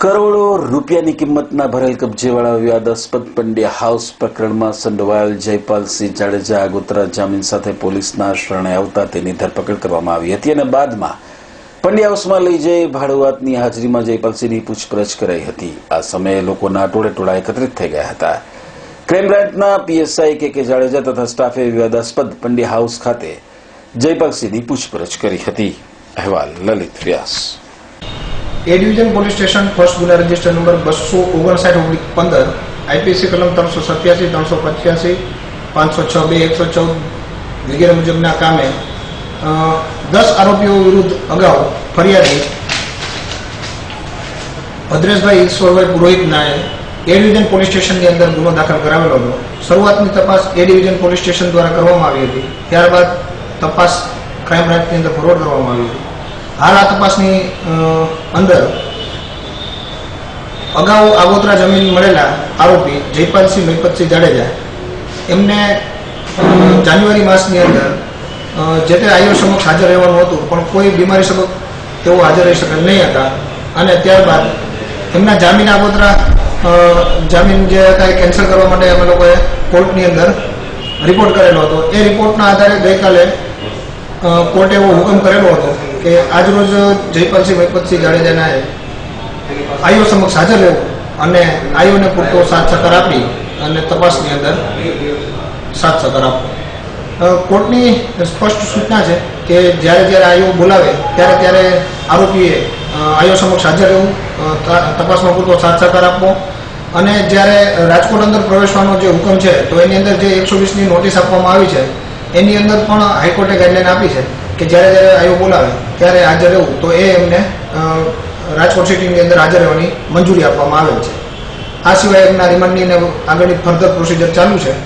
કરોડો રૂપિયાની કિંમતના ભરેલ કબજેવાળા વિવાદાસ્પદ પંડ્યા હાઉસ પ્રકરણમાં સંડોવાયેલ જયપાલસિંહ જાડેજા આગોતરા જામીન સાથે પોલીસના શરણે આવતા તેની ધરપકડ કરવામાં આવી હતી અને બાદમાં પંડ્યા હાઉસમાં લઈ જઈ ભાડુઆતની હાજરીમાં જયપાલસિંહની પૂછપરછ કરાઈ હતી. આ સમયે લોકોના ટોળે ટોળા એકત્રિત થઈ ગયા હતા. ક્રાઇમ બ્રાન્ચના પીએસઆઈ કે કે જાડેજા તથા સ્ટાફે વિવાદાસ્પદ પંડ્યા હાઉસ ખાતે જયપાલસિંહની પૂછપરછ કરી હતી. અહેવાલ Lalit Vyas. A division police station first ગુના રજિસ્ટર નંબર બસો ઓગણસાઠ ઓબ્લિક પંદર આઈપીસી કલમ ત્રણસો સત્યાસી ત્રણસો પચ્યાસી પાંચસો છ બે એકસો ચૌદ વગેરે મુજબના કામે અ, દસ આરોપીઓ વિરુદ્ધ અગાઉ ફરિયાદી ભદ્રેશભાઈ ઈશ્વરભાઈ પુરોહિતના એ ડિવિઝન પોલીસ સ્ટેશનની અંદર ગુનો દાખલ કરાવેલો હતો શરૂઆતની તપાસ એ ડિવિઝન પોલીસ સ્ટેશન દ્વારા કરવામાં આવી હતી ત્યારબાદ તપાસ ક્રાઇમ બ્રાન્ચની અંદર ફોરવર્ડ કરવામાં આવી હતી હાલ આ તપાસની અંદર અગાઉ આગોતરા જમીન મળેલા આરોપી જયપાલસિંહ મહિપતસિંહ જાડેજા, એમને જાન્યુઆરી માસની અંદર જે તે આઈઓ સમક્ષ હાજર રહેવાનું હતું, પણ કોઈ બીમારી સમક્ષ તેઓ હાજર રહી શકેલ નહીં હતા. અને ત્યારબાદ એમના જામીન આગોતરા જામીન જે હતા એ કેન્સલ કરવા માટે અમે લોકોએ કોર્ટની અંદર રિપોર્ટ કરેલો હતો. એ રિપોર્ટના આધારે ગઈકાલે કોર્ટે એવો હુકમ કરેલો હતો કે આજરોજ જયપાલસિંહ મહિપતસિંહ જાડેજાના આઈઓ સમક્ષ હાજર રહેવું અને આઈઓને પૂરતો સાથ સહકાર આપી અને તપાસની અંદર સાથ સહકાર આપવો. કોર્ટની સ્પષ્ટ સૂચના છે કે જ્યારે જ્યારે આઈઓ બોલાવે ત્યારે ત્યારે આરોપીએ આયો સમક્ષ હાજર રહેવું તપાસમાં પૂરતો સાથ સહકાર આપવો અને જ્યારે રાજકોટ અંદર પ્રવેશવાનો જે હુકમ છે તો એની અંદર જે એકસો વીસની નોટિસ આપવામાં આવી છે એની અંદર પણ હાઈકોર્ટે ગાઈડલાઈન આપી છે. કે જ્યારે જ્યારે આઈઓ બોલાવે, ત્યારે હાજર રહેવું. તો એ એમને રાજકોટ સિટીની અંદર હાજર રહેવાની મંજૂરી આપવામાં આવેલ છે. આ સિવાય એમના રિમાન્ડની આગળની ફર્ધર પ્રોસિજર ચાલુ છે.